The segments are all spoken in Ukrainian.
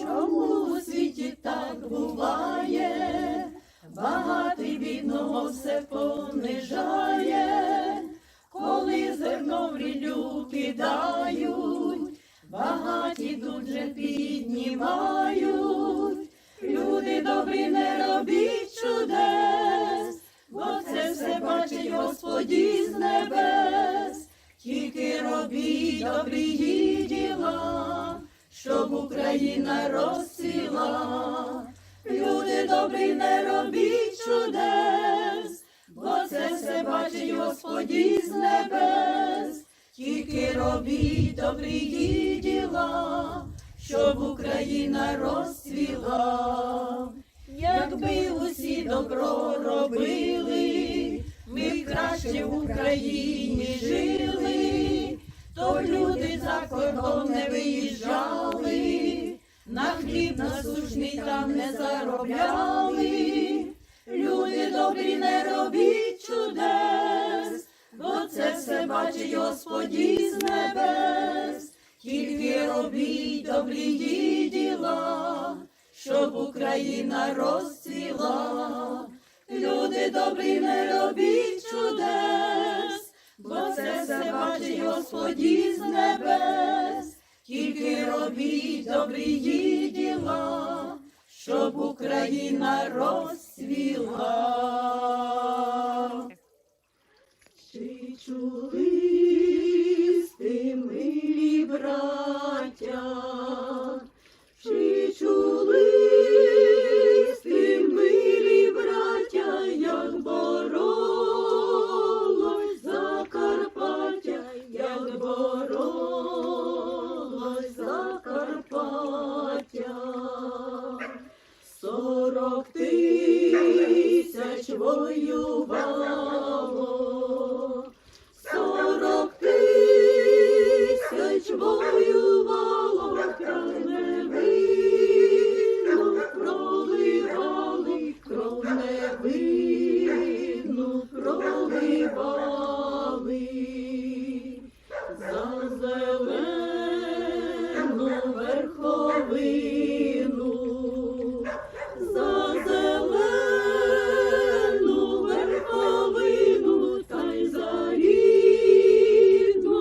Чому у світі так буває? Багатий бідного все понижає, коли зерно в ріллю кидають, багаті тут же піднімають. Люди добрі, не робіть чудес, бо це все бачить Господі з небес. Тільки робіть добрі діла, щоб Україна розцвіла. Люди добрі, не робіть чудес, бо це все бачить Господі з небес. Тільки робіть добрі діла, щоб Україна розцвіла. Якби усі добро робили, ми краще в Україні жили, то люди за кордон не виїжджали, на хліб насущний там не заробляли. Люди добрі, не робіть чудес, бо це все бачить Господі з небес. Тільки робіть добрі діла, щоб Україна розцвіла. Люди добрі, не робіть чудес, бо це все бачить Господі з небес. Тільки робіть добрі діла, щоб Україна розцвіла. Чи чули сти, милі браття? Верховину, за зелену верховину, та й за рідну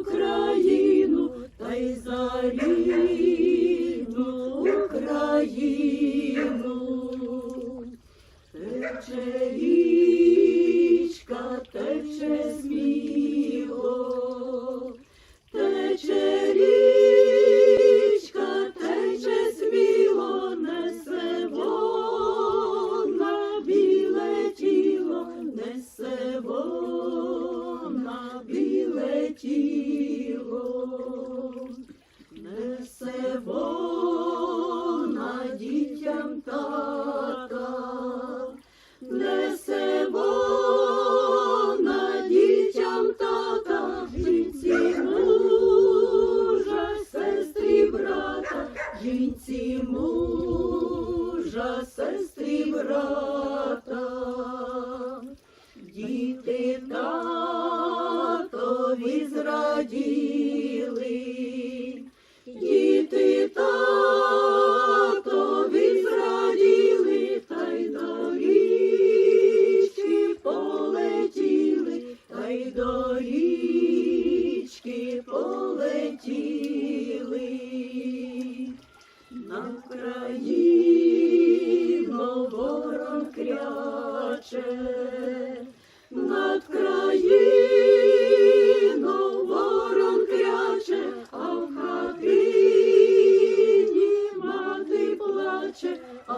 Україну, та й за рідну Україну. Тече річка, тече сміло, тіло, несе вона дітям тата. Несе вона дітям тата, жінці мужа, сестрі брата, жінці мужа, сестрі брата,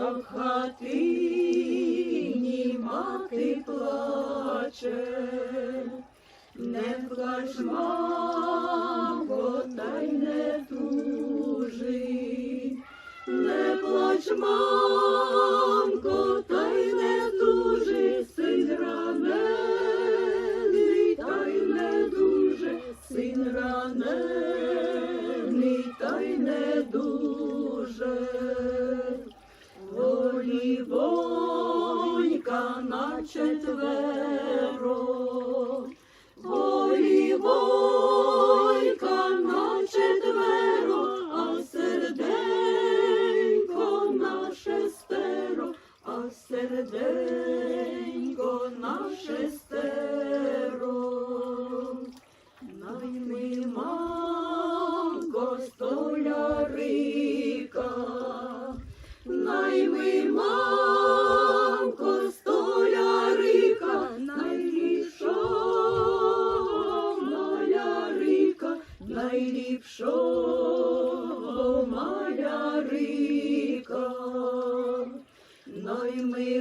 а в хатині мати плаче. Не плач, мамо, та й не тужи, не плач, мамко, та й не тужи, син ранений, та й не дуже, син ранений, та й не дуже. Волівонька на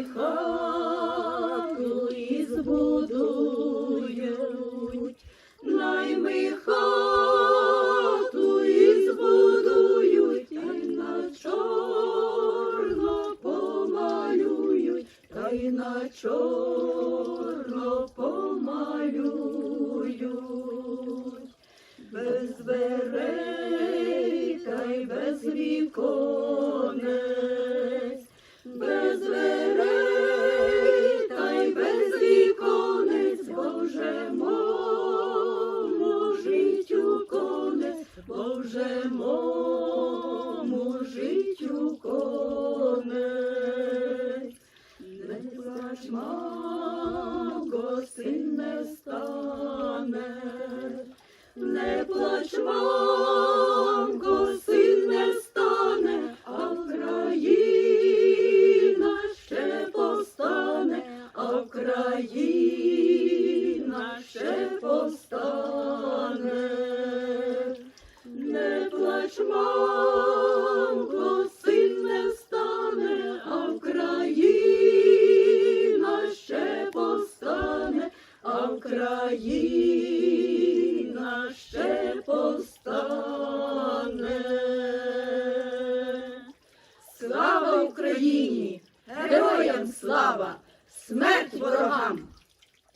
хату і збудують, най хату і збудують, та й на чорно помалюють, та й на чорно.